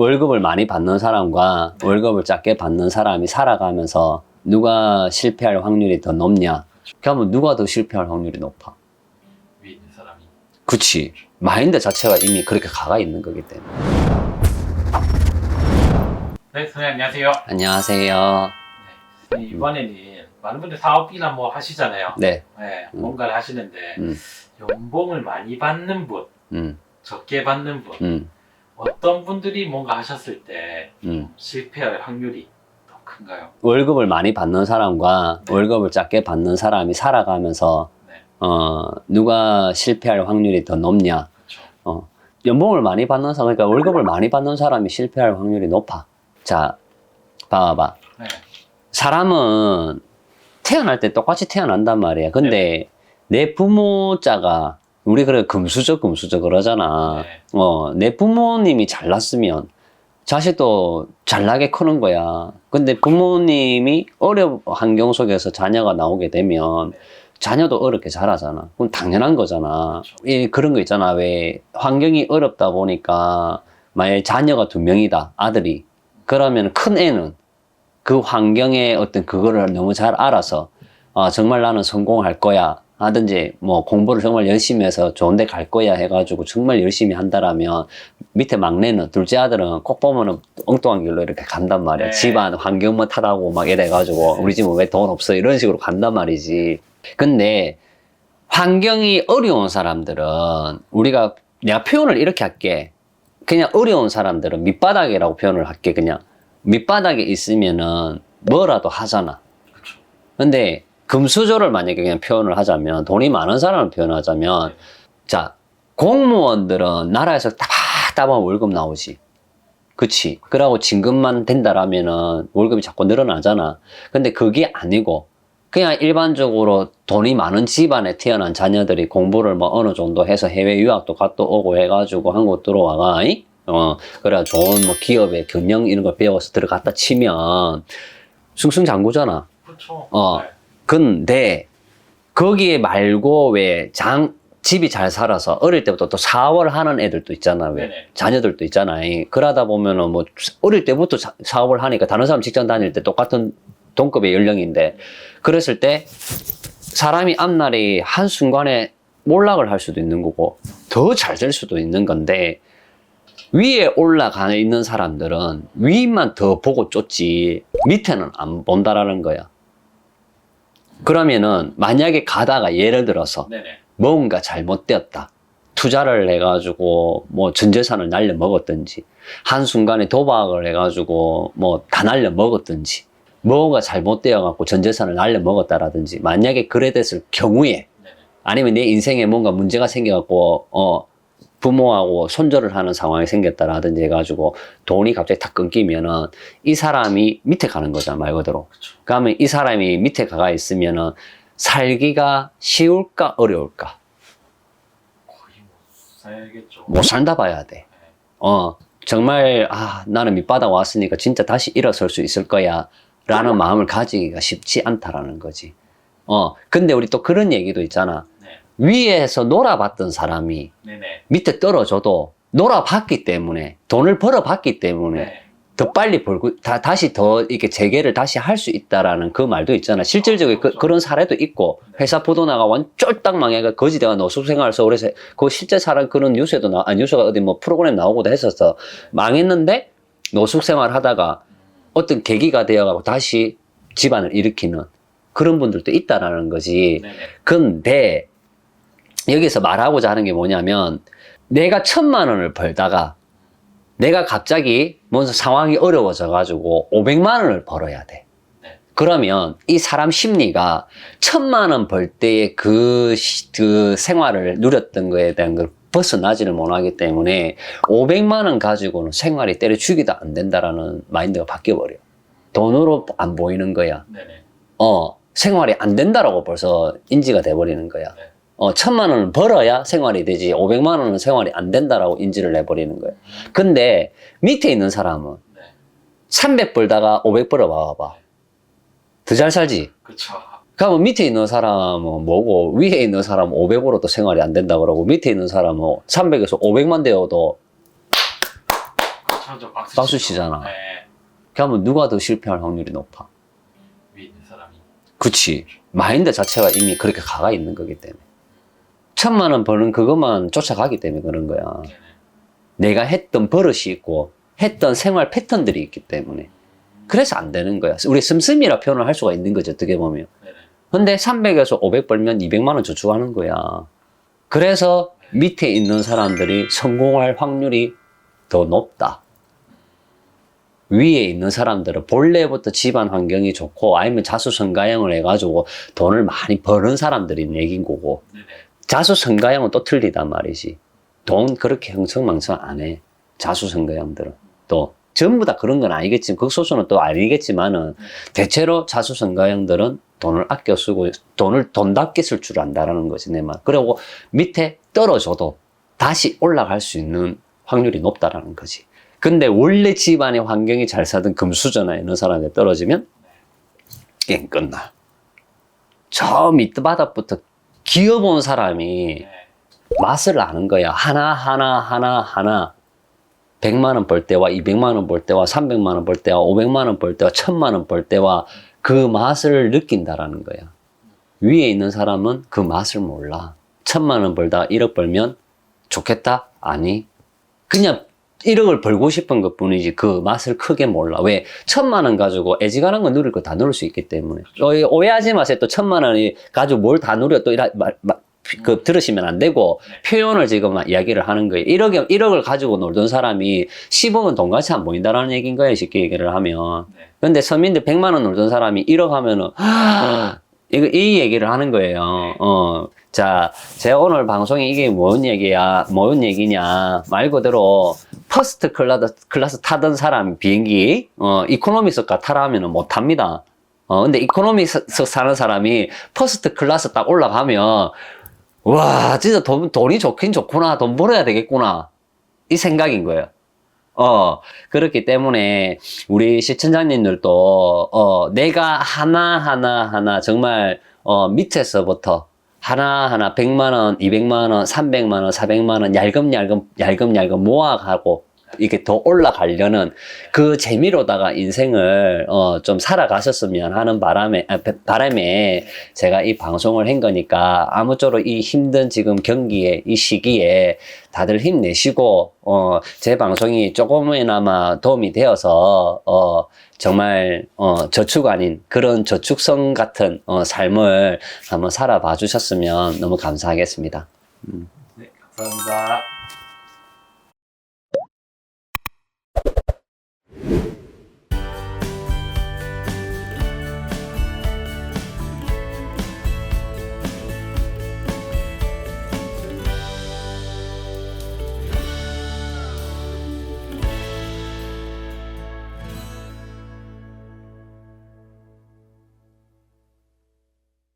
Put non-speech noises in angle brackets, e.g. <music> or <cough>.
월급을 많이 받는 사람과 월급을 작게 받는 사람이 살아가면서 누가 실패할 확률이 더 높냐? 그러면 누가 더 실패할 확률이 높아? 위에 있는 사람이 그치. 마인드 자체가 이미 그렇게 가가 있는 거기 때문에. 네 선생님 안녕하세요 안녕하세요. 네, 이번에는 많은 분들 사업이나 뭐 하시잖아요 네. 네, 음. 뭔가를 하시는데 음. 연봉을 많이 받는 분 음, 적게 받는 분 음, 어떤 분들이 뭔가 하셨을 때 음. 실패할 확률이 더 큰가요? 월급을 많이 받는 사람과 네. 월급을 작게 받는 사람이 살아가면서 네. 어, 누가 실패할 확률이 더 높냐? 그렇죠 연봉을 많이 받는 사람, 그러니까 월급을 많이 받는 사람이 실패할 확률이 높아. 자, 봐봐. 네. 사람은 태어날 때 똑같이 태어난단 말이야. 근데 내 부모자가 우리 그래 금수저 금수저 그러잖아. 네. 어, 내 부모님이 잘났으면 자식도 잘나게 크는 거야. 근데 부모님이 어려운 환경 속에서 자녀가 나오게 되면 자녀도 어렵게 자라잖아. 그럼 당연한 거잖아. 그렇죠. 이 그런 거 있잖아. 왜 환경이 어렵다 보니까 만약에 자녀가 두 명이다. 아들이. 그러면 큰 애는 그 환경의 어떤 그거를 너무 잘 알아서 아, 정말 나는 성공할 거야. 하든지 뭐 공부를 정말 열심히 해서 좋은 데 갈 거야 해가지고 정말 열심히 한다라면 밑에 막내는 둘째 아들은 꼭 보면은 엉뚱한 길로 이렇게 간단 말이야. 네. 집안 환경만 탓하고 막 이래가지고 우리 집은 왜 돈 없어 이런 식으로 간단 말이지. 근데 환경이 어려운 사람들은 우리가 내가 표현을 이렇게 할게. 그냥 어려운 사람들은 밑바닥이라고 표현을 할게. 그냥 밑바닥에 있으면은 뭐라도 하잖아. 근데 금수저를 만약에 그냥 표현을 하자면 돈이 많은 사람을 표현하자면 자 공무원들은 나라에서 따박따박 월급 나오지 그치 그러고 진급만 된다라면은 월급이 자꾸 늘어나잖아 근데 그게 아니고 그냥 일반적으로 돈이 많은 집안에 태어난 자녀들이 공부를 뭐 어느 정도 해서 해외 유학도 갔다 오고 해가지고 한국 들어와가 이? 어 그래 좋은 뭐 기업의 경영 이런 거 배워서 들어갔다 치면 승승장구잖아 그렇죠 어. 네. 근데 거기에 말고 왜 장 집이 잘 살아서 어릴 때부터 또 사업을 하는 애들도 있잖아 왜 네네. 자녀들도 있잖아 이. 그러다 보면은 뭐 어릴 때부터 사- 사업을 하니까 다른 사람 직장 다닐 때 똑같은 동급의 연령인데 그랬을 때 사람이 앞날이 한순간에 몰락을 할 수도 있는 거고 더 잘 될 수도 있는 건데 위에 올라가 있는 사람들은 위만 더 보고 쫓지 밑에는 안 본다라는 거야. 그러면은 만약에 가다가 예를 들어서 네네 뭔가 잘못되었다. 투자를 해가지고 뭐 전재산을 날려 먹었든지 한순간에 도박을 해가지고 뭐 다 날려 먹었든지 뭐가 잘못되어 갖고 전재산을 날려 먹었다라든지 만약에 그래 됐을 경우에 아니면 내 인생에 뭔가 문제가 생겨갖고 어 부모하고 손절을 하는 상황이 생겼다라든지 해가지고 돈이 갑자기 탁 끊기면은 이 사람이 밑에 가는 거잖아 말 그대로. 그렇죠 그러면 이 사람이 밑에 가가 있으면은 살기가 쉬울까 어려울까 거의 못 살겠죠 못 산다 봐야 돼. 어 정말 아 나는 밑바닥 왔으니까 진짜 다시 일어설 수 있을 거야라는 마음을 가지기가 쉽지 않다라는 거지. 어 근데 우리 또 그런 얘기도 있잖아. 네 위에서 놀아봤던 사람이 네네 밑에 떨어져도 놀아봤기 때문에 돈을 벌어봤기 때문에 네. 더 빨리 벌고 다, 다시 더 이렇게 재개를 다시 할 수 있다라는 그 말도 있잖아. 실질적으로 그, 그런 사례도 있고 회사 보도나가 완 쫄딱 망해가 거지대가 노숙 생활 서울에서 그 실제 사람 그런 뉴스에도 나, 아 뉴스가 어디 뭐 프로그램 나오고도 했었어. 망했는데 노숙 생활 하다가 어떤 계기가 되어가고 다시 집안을 일으키는 그런 분들도 있다라는 거지. 네네 근데 여기서 말하고자 하는 게 뭐냐면 내가 천만 원을 벌다가 내가 갑자기 뭔가 상황이 어려워져 가지고 500만 원을 벌어야 돼. 네. 그러면 이 사람 심리가 천만 원 벌 때의 그, 시- 그 생활을 누렸던 거에 대한 걸 벗어나지를 못하기 때문에 500만 원 가지고는 생활이 때려 죽이도 안 된다라는 마인드가 바뀌어 버려. 돈으로 안 보이는 거야. 네네 어, 생활이 안 된다라고 벌써 인지가 돼 버리는 거야. 네. 어, 천만 원을 벌어야 생활이 되지, 500만 원은 생활이 안 된다라고 인지를 해버리는 거야. 근데 밑에 있는 사람은 네300 벌다가 500 벌어봐봐. 더 잘 살지? 그렇죠 그러면 밑에 있는 사람은 뭐고, 위에 있는 사람은 500으로도 생활이 안 된다 그러고, 밑에 있는 사람은 300에서 500만 되어도 그렇죠. 박수, 박수. 치잖아. 네. 그러면 누가 더 실패할 확률이 높아? 위에 있는 사람이. 그치. 마인드 자체가 이미 그렇게 가가 있는 거기 때문에. 천만 원 버는 그것만 쫓아가기 때문에 그런 거야. 내가 했던 버릇이 있고, 했던 생활 패턴들이 있기 때문에. 그래서 안 되는 거야. 우리 씀씀이라 표현을 할 수가 있는 거죠, 어떻게 보면. 근데 300에서 500 벌면 200만 원 저축하는 거야. 그래서 밑에 있는 사람들이 성공할 확률이 더 높다. 위에 있는 사람들은 본래부터 집안 환경이 좋고 아니면 자수성가형을 해가지고 돈을 많이 버는 사람들이 얘긴 거고. 자수성가형은 또 틀리단 말이지. 돈 그렇게 흥청망청 안 해. 자수성가형들은. 또 전부 다 그런 건 아니겠지만 극소수는 또 아니겠지만은 대체로 자수성가형들은 돈을 아껴 쓰고 돈을 돈답게 쓸 줄 안다라는 거지 내 말. 그리고 밑에 떨어져도 다시 올라갈 수 있는 확률이 높다라는 거지. 근데 원래 집안의 환경이 잘 사던 금수저나 이런 사람이 떨어지면 게임 끝나. 저 밑바닥부터 기어본 사람이 네. 맛을 아는 거야. 하나, 하나, 하나, 하나. 100만 원 벌 때와 200만 원 벌 때와 300만 원 벌 때와 500만 원 벌 때와 1000만 원 벌 때와 그 맛을 느낀다라는 거야. 위에 있는 사람은 그 맛을 몰라. 1000만 원 벌다 1억 벌면 좋겠다? 아니. 그냥 1억을 벌고 싶은 것 뿐이지 그 맛을 크게 몰라. 왜? 천만 원 가지고 애지간한 거 누릴 거 다 누릴 수 있기 때문에. 어, 오해하지 마세요. 또 천만 원이 가지고 뭘 다 누려 또 이라, 말, 말, 그 들으시면 안 되고 표현을 지금 이야기를 하는 거예요. 1억, 1억을 가지고 놀던 사람이 10억은 돈같이 안 보인다라는 얘기인 거예요. 쉽게 얘기를 하면. 네. 근데 서민들 100만 원 놀던 사람이 1억 하면은 <laughs> 이거 이 얘기를 하는 거예요. 어. 자, 제가 오늘 방송에 이게 뭔 얘기야, 뭔 얘기냐, 말 그대로 퍼스트 클라스, 클래스 타던 사람 비행기, 어, 이코노미석가 타라 하면은 못 탑니다. 어, 근데 이코노미석 사는 사람이 퍼스트 클래스 딱 올라가면, 와, 진짜 돈, 돈이 좋긴 좋구나. 돈 벌어야 되겠구나. 이 생각인 거예요. 어, 그렇기 때문에 우리 시청자님들도, 어, 내가 하나하나 하나 정말, 어, 밑에서부터 하나하나 100만원, 200만원, 300만원, 400만원 얄금얄금, 얄금얄금 모아가고 이게 더 올라가려는 그 재미로다가 인생을, 어, 좀 살아가셨으면 하는 바람에, 아, 바람에 제가 이 방송을 한 거니까 아무쪼록 이 힘든 지금 경기에, 이 시기에 다들 힘내시고, 어, 제 방송이 조금이나마 도움이 되어서, 어, 정말, 어, 저축 아닌 그런 저축성 같은, 어, 삶을 한번 살아봐 주셨으면 너무 감사하겠습니다. 네. 감사합니다.